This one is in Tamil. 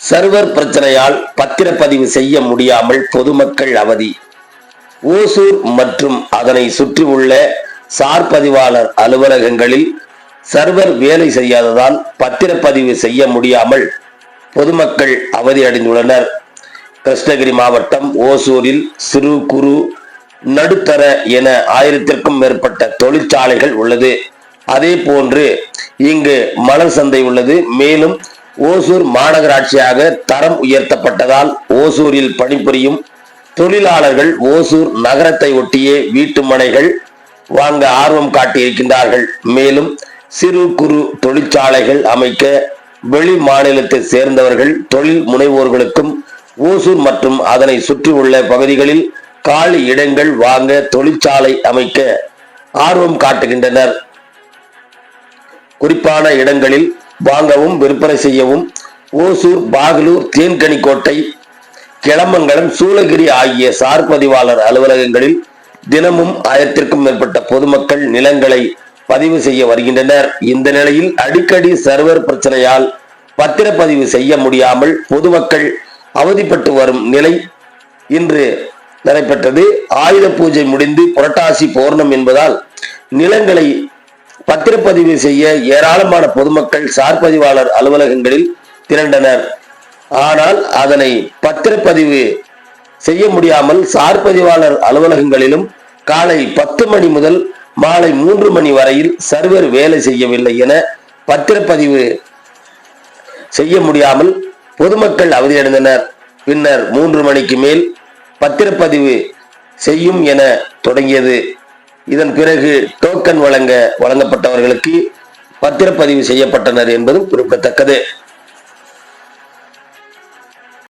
சர்வர் பிரச்சனையால் பத்திரப்பதிவு செய்ய முடியாமல் பொதுமக்கள் அவதி. ஓசூர் மற்றும் அதனை சுற்றியுள்ள சார் பதிவாளர் அலுவலகங்களில் சர்வர் வேலை செய்யாததால் பத்திரப்பதிவு செய்ய முடியாமல் பொதுமக்கள் அவதியடைந்துள்ளனர் கிருஷ்ணகிரி மாவட்டம் ஓசூரில் சிறு குறு நடுத்தர என ஆயிரத்திற்கும் மேற்பட்ட தொழிற்சாலைகள் உள்ளது. அதே போன்று இங்கு மலர் சந்தை உள்ளது. மேலும் ஓசூர் மாநகராட்சியாக தரம் உயர்த்தப்பட்டதால் ஓசூரில் பணிபுரியும் தொழிலாளர்கள் ஓசூர் நகரத்தை ஒட்டியே வீட்டு மனைகள் வாங்க ஆர்வம் காட்டியிருக்கின்றார்கள். மேலும் சிறு குறு தொழிற்சாலைகள் அமைக்க வெளி மாநிலத்தை சேர்ந்தவர்கள் தொழில் முனைவோர்களுக்கும் ஓசூர் மற்றும் அதனை சுற்றியுள்ள பகுதிகளில் காலி இடங்கள் வாங்க தொழிற்சாலை அமைக்க ஆர்வம் காட்டுகின்றனர். குறிப்பான இடங்களில் வாங்கவும் விற்பனை செய்யவும் ஓசூர் பாகலூர் தேன்கனிக்கோட்டை கிளமங்கலம் சூளகிரி ஆகிய சார் பதிவாளர் அலுவலகங்களில் தினமும் ஆயிரத்திற்கும் மேற்பட்ட பொதுமக்கள் நிலங்களை பதிவு செய்ய வருகின்றனர். இந்த நிலையில் அடிக்கடி சர்வர் பிரச்சனையால் பத்திரப்பதிவு செய்ய முடியாமல் பொதுமக்கள் அவதிப்பட்டு வரும் நிலை இன்று நடைபெற்றது. ஆயுத பூஜை முடிந்து புரட்டாசி பௌர்ணம் என்பதால் நிலங்களை பத்திரப்பதிவு செய்ய ஏராளமான பொதுமக்கள் சார் பதிவாளர் அலுவலகங்களில் திரண்டனர். ஆனால் அதனை பத்திரப்பதிவு செய்ய முடியாமல் சார் பதிவாளர் அலுவலகங்களிலும் காலை பத்து மணி முதல் மாலை மூன்று மணி வரையில் சர்வர் வேலை செய்யவில்லை என பத்திரப்பதிவு செய்ய முடியாமல் பொதுமக்கள் அவதியடைந்தனர் பின்னர் மூன்று மணிக்கு மேல் பத்திரப்பதிவு செய்யும் என தொடங்கியது. இதன் பிறகு டோக்கன் வழங்க வழங்கப்பட்டவர்களுக்கு பத்திரப்பதிவு செய்யப்பட்டனர் என்பதும் குறிப்பிடத்தக்கது.